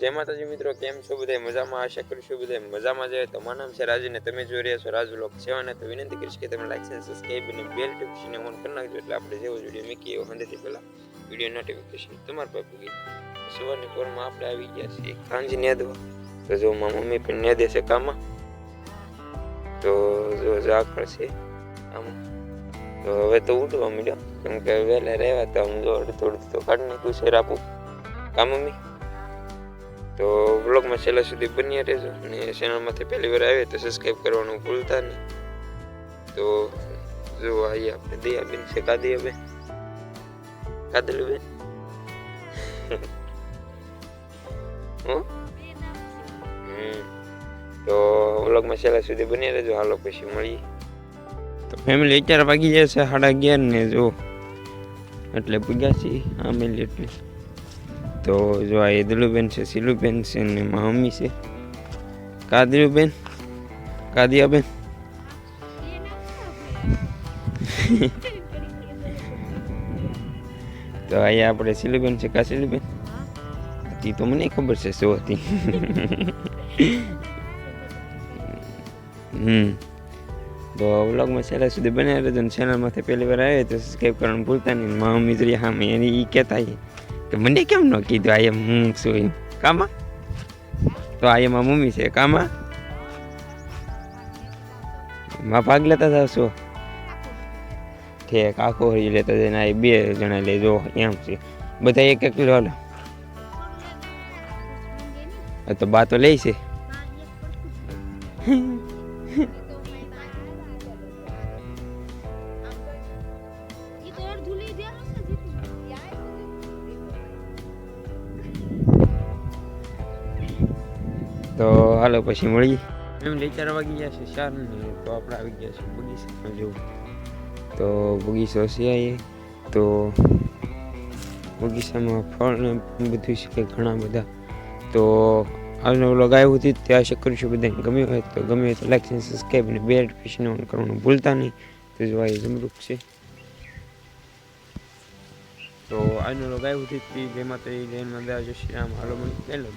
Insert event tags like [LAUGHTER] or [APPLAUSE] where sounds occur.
જય માતાજી મિત્રો, કેમ છો બધા મજામાં? આશા કરું છું બધા મજામાં જાય તો મારું નામ છે રાજુ ને તમે જોઈ રહ્યા છો રાજુ લોક સેવા ને તો વિનંતી કરીશ કે તમે લાઈક અને સબસ્ક્રાઈબ અને બેલ નોટિફિકેશન ઓન કરી નાખજો. એટલે આપણે જેવો વીડિયો મૂકીએ એવો હંડેથી પહેલાં વીડિયો નોટિફિકેશન તમારા પાસે પૂગી સવારની પોરમાં આપણે આવી ગયા છીએ સાંજ નેદવા. તો જો મારા મમ્મી પણ નેદે છે કામમાં. તો જો ઝાકળ છે આમ. તો હવે તો ઉઠવા મળ્યો કેમ કે વહેલા રહેવા તો આમ જો થોડું તો કાઢી નાખ્યું છે રાપું. કા મમ્મી? તો વ્લોગમાં છેલ્લા સુધી બન્યા રહેજો. અને ચેનલમાંથી પહેલી વાર આવે તો સબસ્ક્રાઈબ કરવાનું ભૂલતા નહીં. તો જો આઈએ આપણે દયાબેન છે કા દયાબેન કાદલુબેન તો વ્લોગમાં છેલ્લા સુધી બની રહેજો. હાલો પછી મળીએ. તો ફેમિલી અત્યારે વાગી જાય છે સાડા અગિયાર ને જો. એટલે પૂગ્યા છીએ. આ મેલી એટલે. તો જો આ ઈદલુબેન છે, સિલુબેન છે ને મમ્મી છે. કાદરીબેન, કાદિયાબેન. તો અહીંયા આપણે સિલુબેન છે કા સિલુબેન હતી તો મને ખબર છે શું હતી. હમ. તો વ્લોગમાં છેલ્લા સુધી બનાવી રહેજો ચેનલમાંથી પહેલી વાર આવે તો સબસ્ક્રાઈબ કરવાનું ભૂલતા નહીં. મમ્મી જોઈ હા એની એ કહેતા કે મને કેમ ન કીધું આ એમ હું છું એમ? કામાં? તો આ એમાં મમ્મી છે કામાં? માં ભાગ લેતા હતા શું ઠેક આખો હરી લેતા જઈને આ બે જણા લેજો એમ છે. બધા એક એક લો લો આ તો બા તો લે છે. [LAUGHS] તો હાલો પછી મળીએ. એમ લઈ ચાર વાગી ગયા છે ચાર ને તો આપણે આવી ગયા છે બગીચામાં જવું. તો બગીચો છે અહીંયા. તો બગીચામાં ફળ ને બધું છે ઘણા બધા. તો આજનો વ્લોગ આવ્યો હતી તે આશા કરું છું બધાને ગમ્યું હોય તો ગમે તો લાઈક અને સબસ્ક્રાઈબ અને બે નોટિફિકેશન ઓન કરવાનું ભૂલતા નહીં. તો જોવા એ જમરૂક છે. તો આજનો વ્લોગ આવ્યો હતી જેમાં તો જૈન મંદિર જશે આમ હાલો મને પહેલો